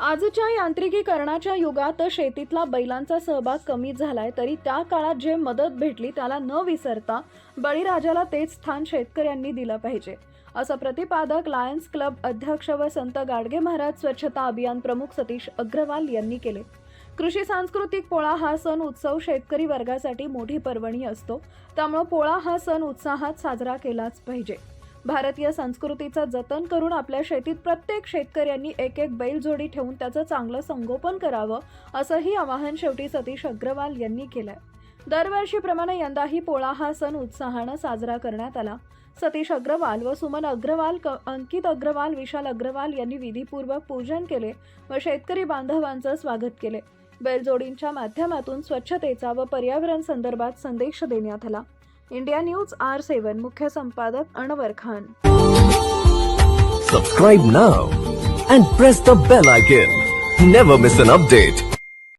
आजच्या यांत्रिकीकरणाच्या युगात शेतीतला बैलांचा सहभाग कमी झालाय तरी त्या काळात जे मदत भेटली त्याला न विसरता बळीराजाला तेच स्थान शेतकऱ्यांनी दिलं पाहिजे. असं प्रतिपादक लायन्स क्लब अध्यक्ष व संत गाडगे महाराज स्वच्छता अभियान प्रमुख सतीश अग्रवाल यांनी केले. कृषी सांस्कृतिक पोळा हा सण उत्सव शेतकरी वर्गासाठी मोठी पर्वणी असतो त्यामुळे पोळा हा सण उत्साहात साजरा केलाच पाहिजे. भारतीय संस्कृतीचं जतन करून आपल्या शेतीत प्रत्येक शेतकऱ्यांनी एक एक बैलजोडी ठेवून त्याचं चांगलं संगोपन करावं असंही आवाहन शेवटी सतीश अग्रवाल यांनी केलंय. दरवर्षीप्रमाणे यंदाही पोळा हा सण उत्साहानं साजरा करण्यात आला. सतीश अग्रवाल व सुमन अग्रवाल क- अंकित अग्रवाल विशाल अग्रवाल यांनी विधीपूर्वक पूजन केले व शेतकरी बांधवांचं स्वागत केले. बैलजोडींच्या माध्यमातून स्वच्छतेचा व पर्यावरण संदर्भात संदेश देण्यात आला. इंडिया न्यूज आर सेवन मुख्य संपादक Anwar Khan Subscribe now and press the bell icon. Never miss an update.